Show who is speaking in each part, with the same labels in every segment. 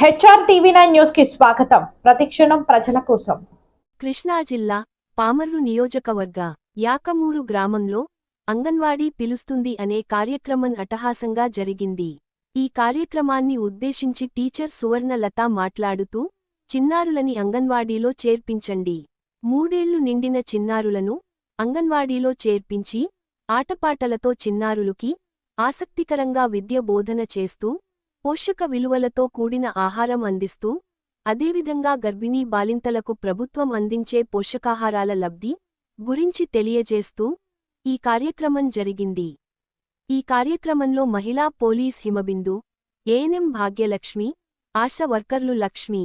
Speaker 1: HR TV nine న్యూస్కి స్వాగతం. ప్రతిక్షణం ప్రజల కోసం.
Speaker 2: కృష్ణా జిల్లా పామర్రు నియోజకవర్గ యాకమూరు గ్రామంలో అంగన్వాడీ పిలుస్తుంది అనే కార్యక్రమం అటహాసంగా జరిగింది. ఈ కార్యక్రమాన్ని ఉద్దేశించి టీచర్ సువర్ణలత మాట్లాడుతూ చిన్నారులని అంగన్వాడీలో చేర్పించండి. మూడేళ్ళు నిండిన చిన్నారులను అంగన్వాడీలో చేర్పించి ఆటపాటలతో చిన్నారులకి ఆసక్తికరంగా విద్య బోధన చేస్తూ పోషక విలువలతో కూడిన ఆహారం అందిస్తూ అదేవిధంగా గర్భిణీ బాలింతలకు ప్రభుత్వం అందించే పోషకాహారాల లబ్ధి గురించి తెలియజేస్తూ ఈ కార్యక్రమం జరిగింది. ఈ కార్యక్రమంలో మహిళా police Himabindu ANM Bhagyalakshmi ASHA వర్కర్లు లక్ష్మి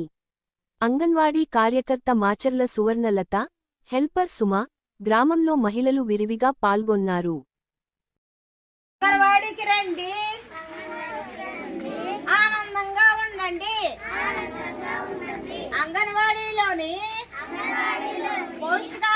Speaker 2: అంగన్వాడీ కార్యకర్త మాచర్ల సువర్ణలత హెల్పర్ సుమ గ్రామంలో మహిళలు విరివిగా పాల్గొన్నారు.
Speaker 3: రండి. Bonnie. Bonnie. Bonnie.